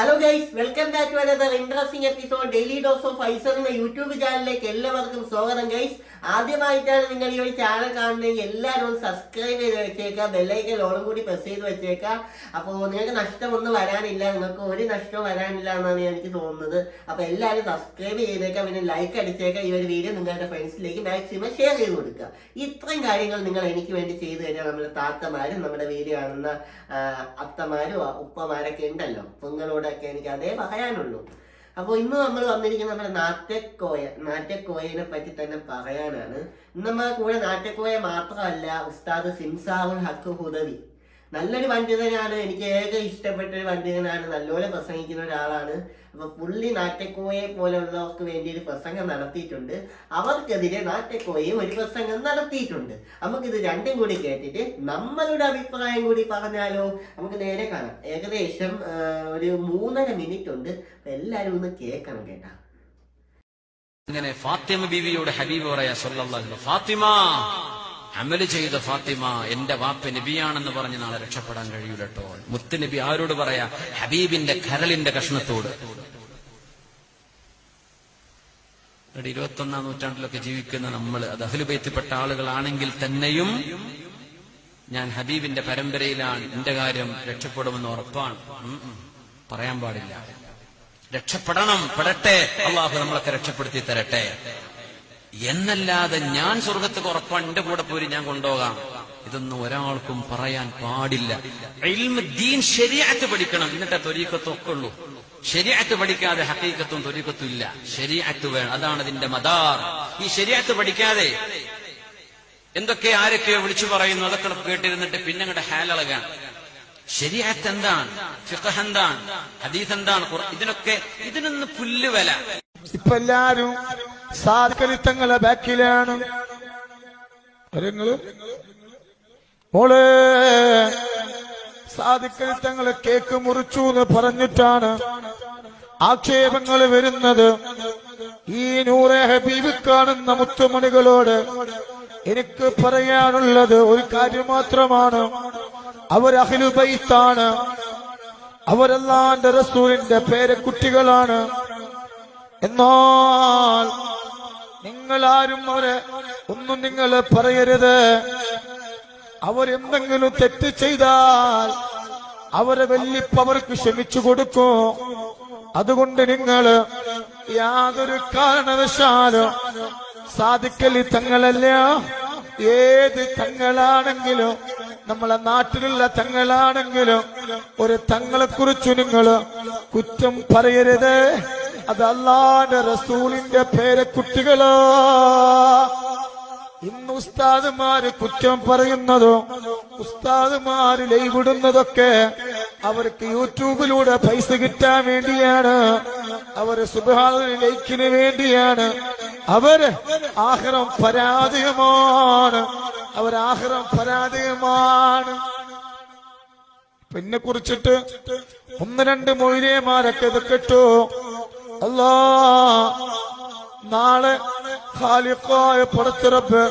Hello. Guys welcome back to another interesting episode daily dose of Pfizer എന്ന YouTube ചാനലിലേക്ക് എല്ലാവർക്കും സ്വാഗതം guys ആദ്യമായിട്ടാണ് നിങ്ങൾ ഈ ഒരു ചാനൽ കാണുന്നതെങ്കിൽ എല്ലാവരും ഒന്ന് സബ്സ്ക്രൈബ് ചെയ്ത് വെച്ചേക്കുക ബെല്ലൈക്കൻ ഓളും കൂടി പ്രസ് ചെയ്ത് വെച്ചേക്കുക. അപ്പോൾ നിങ്ങൾക്ക് നഷ്ടമൊന്നും വരാനില്ല നിങ്ങൾക്ക് ഒരു നഷ്ടവും വരാനില്ല എന്നാണ് എനിക്ക് തോന്നുന്നത്. അപ്പോൾ എല്ലാവരും സബ്സ്ക്രൈബ് ചെയ്തേക്കാം പിന്നെ ലൈക്ക് അടിച്ചേക്കാം ഈ ഒരു വീഡിയോ നിങ്ങളുടെ ഫ്രണ്ട്സിലേക്ക് മാക്സിമം ഷെയർ ചെയ്ത് കൊടുക്കുക. ഇത്രയും കാര്യങ്ങൾ നിങ്ങൾ എനിക്ക് വേണ്ടി ചെയ്തു കഴിഞ്ഞാൽ നമ്മുടെ താത്തമാരും നമ്മുടെ വീഡിയോ കാണുന്ന അത്തമാരും ഉപ്പമാരൊക്കെ ഉണ്ടല്ലോ. നിങ്ങളോടൊക്കെ എനിക്ക് അതേ പറയാനുള്ളൂ. അപ്പോൾ ഇന്ന് നമ്മൾ വന്നിരിക്കുന്നത് നമ്മുടെ നാറ്റക്കോയ നാറ്റക്കോയനെ പറ്റി തന്നെ പറയാനാണ്. ഇന്ന് നമ്മുടെ കൂടെ നാറ്റക്കോയ മാത്രമല്ല ഉസ്താദ് സിംസാവുൽ ഹക്ക് ഹുദവി. നല്ലൊരു പണ്ഡിതനാണ്. എനിക്ക് ഏക ഇഷ്ടപ്പെട്ട ഒരു പണ്ഡിതനാണ്. നല്ലപോലെ പ്രസംഗിക്കുന്ന ഒരാളാണ്. അപ്പൊ പുള്ളി നാറ്റക്കോയെ പോലെയുള്ളവർക്ക് വേണ്ടി ഒരു പ്രസംഗം നടത്തിയിട്ടുണ്ട്. അവർക്കെതിരെ നാറ്റക്കോയും ഒരു പ്രസംഗം നടത്തിയിട്ടുണ്ട്. നമുക്കിത് രണ്ടും കൂടി കേട്ടിട്ട് നമ്മളുടെ അഭിപ്രായം കൂടി പറഞ്ഞാലോ? നമുക്ക് നേരെ കാണാം. ഏകദേശം ഒരു മൂന്നര മിനിറ്റ് ഉണ്ട് എല്ലാവരും ഒന്ന് കേൾക്കണം കേട്ടാ. അങ്ങനെ ഫാത്തിമ ബീവിയോട് ഹബീബ് പറയാ സല്ലല്ലാഹു ഫാത്തിമ അമൽ ചെയ്ത ഫാത്തിമ എന്റെ വാപ്പ നബിയാണെന്ന് പറഞ്ഞ് നാളെ രക്ഷപ്പെടാൻ കഴിയൂലട്ടോ. മുത്ത് നബി ആരോട് പറയാ ഹബീബിന്റെ കരളിന്റെ കഷ്ണത്തോട്. ഇരുപത്തി ഒന്നാം നൂറ്റാണ്ടിലൊക്കെ ജീവിക്കുന്ന നമ്മൾ അത് അഹ്ലുബൈത്തിപ്പെട്ട ആളുകളാണെങ്കിൽ തന്നെയും ഞാൻ ഹബീബിന്റെ പരമ്പരയിലാണ് എന്റെ കാര്യം രക്ഷപ്പെടുമെന്ന് ഉറപ്പാണ്. പറയാൻ പാടില്ല. രക്ഷപ്പെടണം പെടട്ടെ. അള്ളാഹു നമ്മളൊക്കെ രക്ഷപ്പെടുത്തി തരട്ടെ. എന്നല്ലാതെ ഞാൻ സ്വർഗത്ത് ഉറപ്പാണ്. എന്റെ കൂടെ പോരി ഞാൻ കൊണ്ടുപോകാം. ഇതൊന്നും ഒരാൾക്കും പറയാൻ പാടില്ല. ദീൻ ശരിയാറ്റ് പഠിക്കണം. എന്നിട്ടേ തൊരീക്കത്തൊക്കെ ഉള്ളൂ. ശരിയാറ്റ് പഠിക്കാതെ ഹക്കീക്കത്തും തൊരീക്കത്തും ഇല്ല. ശരിയാറ്റ് വേണം. അതാണ് ഇതിന്റെ മദാർ. ഈ ശരിയാറ്റ് പഠിക്കാതെ എന്തൊക്കെ ആരൊക്കെയോ വിളിച്ചു പറയുന്നു അതൊക്കെ കേട്ടിരുന്നിട്ട് പിന്നെ അങ്ങോട്ട് ഹാലളകാണ് ശരിയാത്ത് എന്താണ്? ഫിഖഹ് എന്താണ്? ഹദീസ് എന്താണ്? ഇതിനൊക്കെ ഇതിനൊന്ന് പുല്ലുവല വില. ഇപ്പൊ എല്ലാരും സാധകരിത്തങ്ങളെ ബാക്കിലാണ്. മോളെ തങ്ങളെ കേക്ക് മുറിച്ചു എന്ന് പറഞ്ഞിട്ടാണ് ആക്ഷേപങ്ങൾ വരുന്നത്. ഈ നൂറെ ഹബീബ് കാണുന്ന മുത്തുമണികളോട് എനിക്ക് പറയാനുള്ളത് ഒരു കാര്യം മാത്രമാണ്. അവർ അഖിലുബൈത്താണ് അവരല്ലാന്റെ റസൂലിന്റെ പേരക്കുട്ടികളാണ് എന്നാൽ നിങ്ങൾ ആരും അവരെ ഒന്നും നിങ്ങൾ പറയരുത്. അവരെന്തെങ്കിലും തെറ്റ് ചെയ്താൽ അവരെ വെല്ലിപ്പവർക്ക് ക്ഷമിച്ചു കൊടുക്കും. അതുകൊണ്ട് നിങ്ങൾ യാതൊരു കാരണവശാലും സാധിക്കലി തങ്ങളല്ല. ഏത് തങ്ങളാണെങ്കിലും നമ്മളെ നാട്ടിലുള്ള തങ്ങളാണെങ്കിലും ഒരു തങ്ങളെ കുറിച്ച് നിങ്ങൾ കുറ്റം പറയരുത്. അത് അല്ലാന്റെ റസൂലിന്റെ പേരക്കുട്ടികളോ ഇന്ന് ഉസ്താദുമാര് കുറ്റം പറയുന്നതോ ഉസ്താദുമാര് ലൈവിടുന്നതൊക്കെ അവർക്ക് യൂട്യൂബിലൂടെ പൈസ കിട്ടാൻ വേണ്ടിയാണ്. അവർ ലൈക്കിന് വേണ്ടിയാണ്. അവർ ആഹ്റം പരാജയമാണ് അവരാഹ്റം പരാജയമാണ് പിന്നെ കുറിച്ചിട്ട് ഒന്ന് രണ്ട് മൊയിലേമാരൊക്കെ ഇത് കിട്ടു. അല്ലാ നാളെ ഖാലിഖായ പടച്ചിറപ്പ്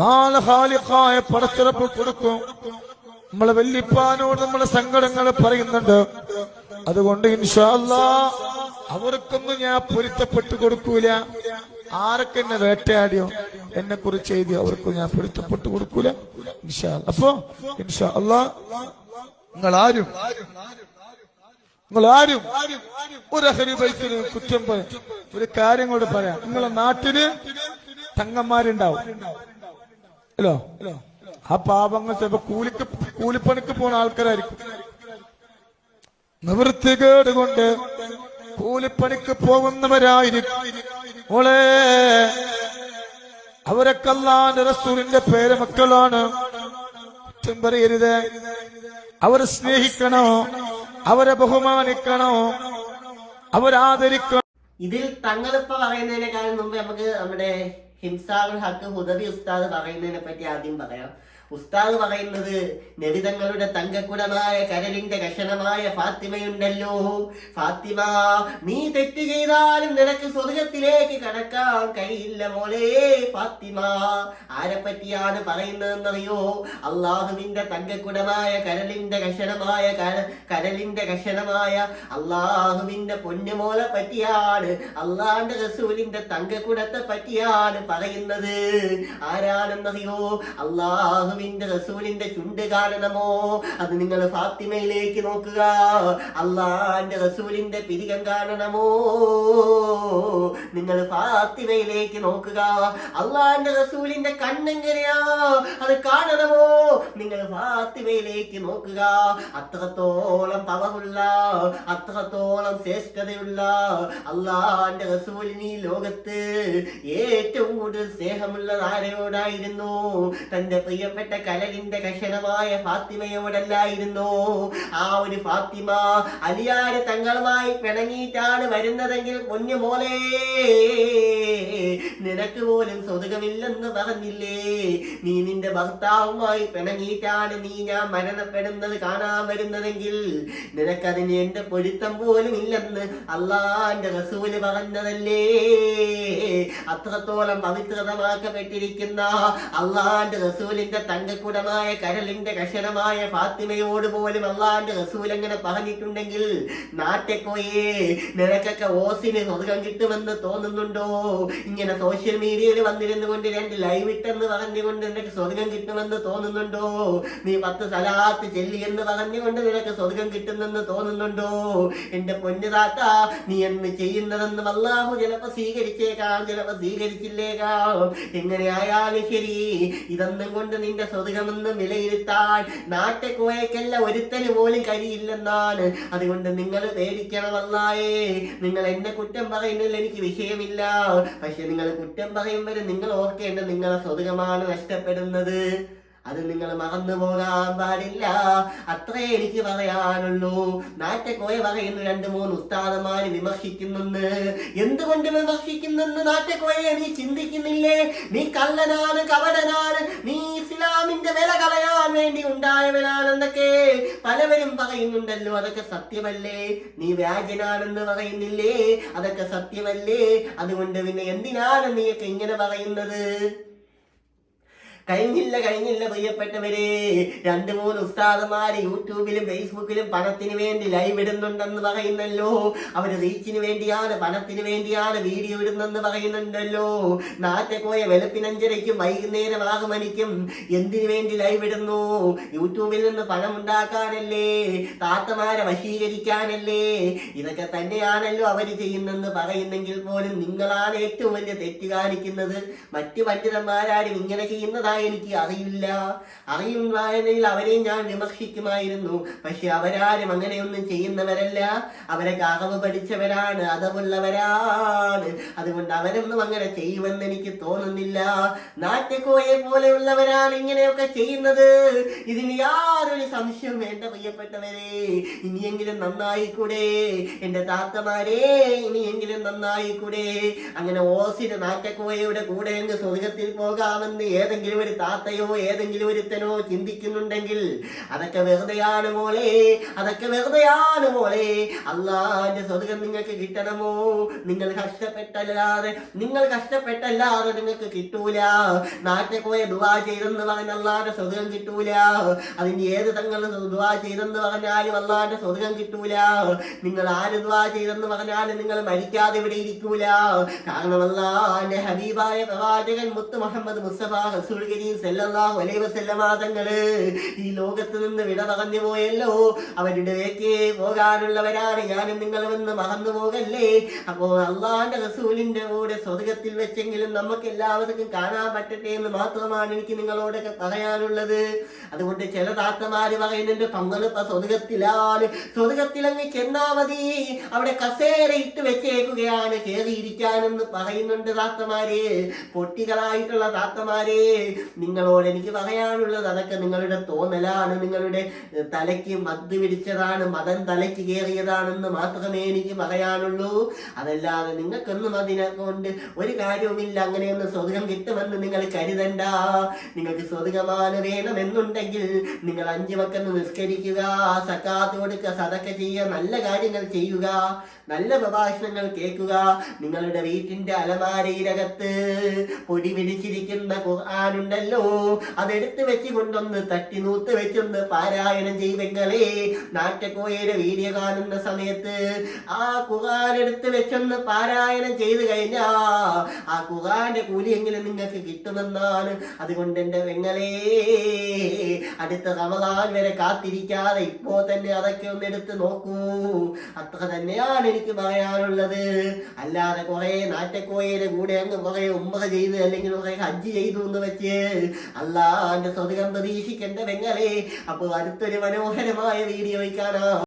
നാല് ഖാലിഖായ പടച്ചിറപ്പ് കൊടുക്കും. നമ്മളെ വല്യപ്പാനോട് നമ്മളെ സങ്കടങ്ങൾ പറയുന്നുണ്ട്. അതുകൊണ്ട് ഇൻഷാല്ല അവർക്കൊന്നും ഞാൻ പൊരുത്തപ്പെട്ട് കൊടുക്കൂല. ആരൊക്കെ എന്നെ വേട്ടയാടിയോ? എന്നെ കുറിച്ച് എഴുതി അവർക്ക് ഞാൻ പൊരുത്തപ്പെട്ട് കൊടുക്കൂല. ഇൻഷാ. അപ്പൊ ഇൻഷാ അല്ലാ നിങ്ങൾ ആരും നിങ്ങൾ ആരും ഒരു അഹരിബൈത്തിന് കുറ്റം പറയാം ഒരു കാര്യം കൂടെ പറയാം. നിങ്ങളെ നാട്ടിൽ തങ്ങന്മാരുണ്ടാവും. അല്ലോ ആ പാപങ്ങൾ ചിലപ്പോ കൂലിക്ക് കൂലിപ്പണിക്ക് പോണ ആൾക്കാരായിരിക്കും. നിവൃത്തികേട് കൊണ്ട് കൂലിപ്പണിക്ക് പോകുന്നവരായിരിക്കും. ഓളെ അവരൊക്കെ അല്ലാന്റെ റസൂലിന്റെ പേര് മക്കളാണ്. കുറ്റം പറയരുത്. അവരെ സ്നേഹിക്കണോ? അവരെ ബഹുമാനിക്കണോ? അവരാദരിക്കണോ? ഇതിൽ തങ്ങളിപ്പോ പറയുന്നതിനേക്കാളും മുമ്പ് നമുക്ക് നമ്മുടെ ഹിംസാവുൽ ഹക്ക് ഹുദവി ഉസ്താദ് പറയുന്നതിനെ പറ്റി ആദ്യം പറയാം. ഉസ്താദ് പറയുന്നത് നബിതങ്ങളുടെ തങ്കക്കുടമായ കരലിന്റെ കഷണമായ ഫാത്തിമയുണ്ടല്ലോ. ഫാത്തിമ നീ തെറ്റ് ചെയ്താലും നിനക്ക് സ്വർഗത്തിലേക്ക് കടക്കാൻ കഴിയില്ല മോളെ ഫാത്തിമ. ആരെ പറ്റിയാണ് പറയുന്നതെന്നറിയോ? അള്ളാഹുവിന്റെ തങ്കക്കുടമായ കരലിന്റെ കഷണമായ കര- കരലിന്റെ കഷണമായ അള്ളാഹുവിന്റെ പൊന്നുമോളെ പറ്റിയാണ് അള്ളാന്റെ റസൂലിന്റെ തങ്കക്കുടത്തെ പറ്റിയാണ് പറയുന്നത്. ആരാണെന്നറിയോ? അള്ളാഹുവിന്റെ റസൂലിന്റെ ചുണ്ട് കാരണമോ അത് നിങ്ങൾ ഫാത്തിമയിലേക്ക് നോക്കുക. അള്ളാന്റെ റസൂലിന്റെ പിരികം കാരണമോ നിങ്ങൾ ഫാത്തിമയിലേക്ക് നോക്കുക. അള്ളാന്റെ റസൂലിന്റെ കണ്ണെങ്ങനെയാ? അത് കാണണമോ? നിങ്ങൾ ഫാത്തിമയിലേക്ക് നോക്കുക. അത്രത്തോളം പവറുള്ള അത്രത്തോളം ശ്രേഷ്ഠതയുള്ള അള്ളാന്റെ റസൂലിന് ഈ ലോകത്ത് ഏറ്റവും കൂടുതൽ സ്നേഹമുള്ളത് ആരോടായിരുന്നു തന്റെ പ്രിയപ്പെട്ട കലകിന്റെ കഷണമായ ഫാത്തിമയോടല്ലായിരുന്നു. ആ ഒരു ഫാത്തിമ അലിയാര് തങ്ങളുമായി പിണങ്ങിയിട്ടാണ് വരുന്നതെങ്കിൽ പൊന്നു മോളെ നിനക്ക് പോലും സ്വതകമില്ലെന്ന് പറഞ്ഞില്ലേ? നീ നിന്റെ ഭർത്താവുമായി പിണങ്ങിയിട്ടാണ് നീ ഞാൻ മരണപ്പെടുന്നത് കാണാൻ വരുന്നതെങ്കിൽ നിനക്കതിന് എന്റെ പൊരുത്തം പോലും ഇല്ലെന്ന് അള്ളാന്റെ റസൂൽ പറഞ്ഞതല്ലേ? അത്രത്തോളം പവിത്രതമാക്കപ്പെട്ടിരിക്കുന്ന അള്ളാന്റെ റസൂലിന്റെ തങ്കക്കുടമായ കരളിന്റെ കഷണമായ ഫാത്തിമയോട് പോലും അള്ളാന്റെ റസൂൽ എങ്ങനെ പറഞ്ഞിട്ടുണ്ടെങ്കിൽ നാട്ടെക്കോയേ നിനക്കൊക്കെ ഓസിന് സ്വർഗം കിട്ടുമെന്ന് തോന്നുന്നുണ്ടോ? ഇങ്ങനെ സോഷ്യൽ മീഡിയയിൽ വന്നിരുന്നു കൊണ്ട് രണ്ട് ലൈവ് ഇട്ടെന്ന് പറഞ്ഞുകൊണ്ട് നിനക്ക് സ്വർഗം കിട്ടുമെന്ന് തോന്നുന്നുണ്ടോ? നീ പത്ത് സലാത്ത് ചെല്ലി എന്ന് പറഞ്ഞുകൊണ്ട് നിനക്ക് സ്വർഗം കിട്ടുന്നെന്ന് തോന്നുന്നുണ്ടോ? എന്റെ പൊന്നു താത്ത നീ എന്ന് ചെയ്യുന്നതെന്ന് അള്ളാഹു ചിലപ്പോ സ്വീകരിച്ചേക്കാം ചിലപ്പോ സ്വീകരിച്ചില്ലേക്കാം. എങ്ങനെയായാലും ശരി ഇതെന്നും കൊണ്ട് നിന്റെ സ്വർഗമെന്ന് വിലയിരുത്താൻ നാട്ടെക്കോയക്കല്ല ഒരുത്തന് പോലും കഴിയില്ലെന്നാണ്. അതുകൊണ്ട് നിങ്ങൾ പേടിക്കണമല്ലായേ. നിങ്ങൾ എന്നെ കുറ്റം പറയുന്നതിൽ എനിക്ക് വിഷയമില്ല. പക്ഷെ നിങ്ങൾ കുറ്റം പറയും വരെ നിങ്ങൾ ഓർക്കേണ്ട നിങ്ങളെ സ്വതകമാണ് നഷ്ടപ്പെടുന്നത്. അത് നിങ്ങൾ മറന്നു പോകാൻ പാടില്ല. അത്രേ എനിക്ക് പറയാനുള്ളൂ. നാറ്റക്കോയ പറയുന്നു രണ്ട് മൂന്ന് ഉസ്താദമാര് വിമർശിക്കുന്നെന്ന്. എന്തുകൊണ്ട് വിമർശിക്കുന്നെന്ന് നാറ്റക്കോയെ നീ ചിന്തിക്കുന്നില്ലേ? നീ കള്ളനാണ് കവടനാണ് നീ ഇസ്ലാമിന്റെ വില കളയാൻ വേണ്ടി ഉണ്ടായവനാണെന്നൊക്കെ പലവരും പറയുന്നുണ്ടല്ലോ. അതൊക്കെ സത്യമല്ലേ? നീ വ്യാജനാണെന്ന് പറയുന്നില്ലേ? അതൊക്കെ സത്യമല്ലേ? അതുകൊണ്ട് പിന്നെ എന്തിനാണ് നീയൊക്കെ ഇങ്ങനെ പറയുന്നത്? കഴിഞ്ഞില്ല കഴിഞ്ഞില്ല പ്രിയപ്പെട്ടവരെ. രണ്ട് മൂന്ന് ഉസ്താദന്മാര് യൂട്യൂബിലും ഫേസ്ബുക്കിലും പണത്തിന് വേണ്ടി ലൈവ് ഇടുന്നുണ്ടെന്ന് പറയുന്നല്ലോ. അവർ റീച്ചിന് വേണ്ടിയാണ് പണത്തിന് വേണ്ടിയാണ് വീഡിയോ ഇടുന്നെന്ന് പറയുന്നുണ്ടല്ലോ. നാട്ടെക്കോയ വെളുപ്പിനഞ്ചരയ്ക്കും വൈകുന്നേരം മണിക്കും എന്തിനു വേണ്ടി ലൈവ് ഇടുന്നു? യൂട്യൂബിൽ നിന്ന് പണം ഉണ്ടാക്കാനല്ലേ? താത്തമാരെ വശീകരിക്കാനല്ലേ? ഇതൊക്കെ തന്നെയാണല്ലോ അവർ ചെയ്യുന്നെന്ന് പറയുന്നെങ്കിൽ പോലും നിങ്ങളാണ് ഏറ്റവും വലിയ തെറ്റ് കാണിക്കുന്നത്. മറ്റു പണ്ഡിതന്മാരാരും ഇങ്ങനെ ചെയ്യുന്നതായി എനിക്ക് അറിയില്ല. അറിയും വായനയിൽ അവരെ ഞാൻ വിമർശിക്കുമായിരുന്നു. പക്ഷെ അവരാരും അങ്ങനെയൊന്നും ചെയ്യുന്നവരല്ല. അവരൊക്കെ അറിവ് പഠിച്ചവരാണ് അതവുള്ളവരാണ് അതുകൊണ്ട് അവരൊന്നും അങ്ങനെ ചെയ്യുമെന്ന് എനിക്ക് തോന്നുന്നില്ല. നാട്യക്കോയെ പോലെയുള്ളവരാണ് ഇങ്ങനെയൊക്കെ ചെയ്യുന്നത്. ഇതിന് യാതൊരു സംശയവും വേണ്ട പ്രിയപ്പെട്ടവരെ. ഇനിയെങ്കിലും നന്നായിക്കൂടെ. എന്റെ താത്തമാരെ ഇനിയെങ്കിലും നന്നായിക്കൂടെ. അങ്ങനെ ഓസിന് നാറ്റക്കോയയുടെ കൂടെ അങ്ങ് സ്വർഗത്തിൽ പോകാമെന്ന് ഏതെങ്കിലും ഒരു താത്തയോ ഏതെങ്കിലും ഒരുത്തനോ ചിന്തിക്കുന്നുണ്ടെങ്കിൽ അതൊക്കെ വെറുതെയാണ് മോളെ അതൊക്കെ വെറുതെയാണ് മോളെ. അള്ളാന്റെ സ്വർഗം നിങ്ങൾക്ക് കിട്ടണമോ? നിങ്ങൾ കഷ്ടപ്പെട്ടല്ലാതെ നിങ്ങൾ കഷ്ടപ്പെട്ടല്ലാതെ നിങ്ങൾക്ക് കിട്ടൂല. നാട്ടിൽ പോയ ദുവാ ചെയ്തെന്ന് പറഞ്ഞ അള്ളാന്റെ സ്വർഗം കിട്ടൂല. അതിന് ഏത് തങ്ങൾ ദുവാ ചെയ്തെന്ന് പറഞ്ഞാലും അള്ളാന്റെ സ്വർഗം കിട്ടൂല. നിങ്ങൾ ആര് ദുവാ ചെയ്തെന്ന് പറഞ്ഞാലും നിങ്ങൾ മരിക്കാതെ ഇവിടെ ഇരിക്കൂല. കാരണം അള്ളാന്റെ ഹബീബായ പ്രവാചകൻ മുത്ത് മുഹമ്മദ് മുസ്തഫ റസൂൽ കരീം സല്ലല്ലാഹു അലൈഹി വസല്ലമ തങ്ങൾ ഈ ലോകത്ത് നിന്ന് വിട പറഞ്ഞു പോയല്ലോ. അവരുടെ വേക്ക് പോകാനുള്ളവരാണ്. ഞാനും നിങ്ങളുമെന്ന് മറന്നു പോകല്ലേ? അപ്പോ അള്ളാന്റെ റസൂലിന്റെ കൂടെ സ്വർഗത്തിൽ വെച്ചെങ്കിലും നമുക്ക് എല്ലാവർക്കും കാണാൻ പറ്റട്ടെ എന്ന് മാത്രമാണ് എനിക്ക് നിങ്ങളോടൊക്കെ പറയാനുള്ളത്. അതുകൊണ്ട് ചില താത്തമാര് പറയുന്നുണ്ട് പങ്കളിപ്പ സ്വർഗത്തിലാണ്. സ്വർഗത്തിൽ അങ്ങ് ചെന്നാ മതി. അവിടെ കസേര ഇട്ട് വെച്ചേക്കുകയാണ്. കയറിയിരിക്കാനെന്ന് പറയുന്നുണ്ട് താത്തമാര്. പൊട്ടികളായിട്ടുള്ള താത്തമാര്. നിങ്ങളോട് എനിക്ക് പറയാനുള്ളത് അതൊക്കെ നിങ്ങളുടെ തോന്നലാണ് നിങ്ങളുടെ തലയ്ക്ക് മദ്ദ് പിടിച്ചതാണ് മതം തലയ്ക്ക് കയറിയതാണെന്ന് മാത്രമേ എനിക്ക് പറയാനുള്ളൂ. അതല്ലാതെ നിങ്ങൾക്കൊന്നും അതിനെ കൊണ്ട് ഒരു കാര്യവുമില്ല. അങ്ങനെയൊന്നും സ്വർഗം കിട്ടുമെന്ന് നിങ്ങൾ കരുതണ്ട. നിങ്ങൾക്ക് സ്വർഗമാണ് വേണമെന്നുണ്ടെങ്കിൽ നിങ്ങൾ അഞ്ചു വക്കെന്ന് നിസ്കരിക്കുക സക്കാത്ത് കൊടുക്കുക സതക്ക ചെയ്യുക നല്ല കാര്യങ്ങൾ ചെയ്യുക നല്ല പ്രഭാഷണങ്ങൾ കേൾക്കുക. നിങ്ങളുടെ വീട്ടിന്റെ അലമാരയിലകത്ത് പൊടി പിടിച്ചിരിക്കുന്ന ഖുർആാനുണ്ടല്ലോ അതെടുത്ത് വെച്ച് കൊണ്ടൊന്ന് തട്ടി നൂത്ത് വെച്ചൊന്ന് പാരായണം ചെയ്തെങ്കിലേ നാട്ടക്കോയയുടെ വീഡിയോ കാണുന്ന സമയത്ത് ആ എടുത്ത് വെച്ചൊന്ന് പാരായണം ചെയ്തു കഴിഞ്ഞാ ആ ഖുർആന്റെ കൂലിയെങ്കിലും നിങ്ങൾക്ക് കിട്ടുമെന്നാണ്. അതുകൊണ്ട് എന്റെ വെങ്ങളെ അടുത്ത റമദാൻ വരെ കാത്തിരിക്കാതെ ഇപ്പോ തന്നെ അതൊക്കെ ഒന്ന് എടുത്ത് നോക്കൂ. അത്ര തന്നെയാണ് എനിക്ക് പറയാനുള്ളത്. അല്ലാതെ കുറെ നാറ്റക്കോയയുടെ കൂടെ അങ്ങ് കുറെ ഉമ്മ ചെയ്ത് അല്ലെങ്കിൽ കുറെ ഹജ്ജ് ചെയ്തു എന്ന് വെച്ച് അല്ലാന്റെ സ്വതകം പ്രതീക്ഷിക്കേണ്ട വെങ്ങളെ അപ്പോൾ അടുത്തൊരു മനോഹരമായ വീഡിയോ കാണാം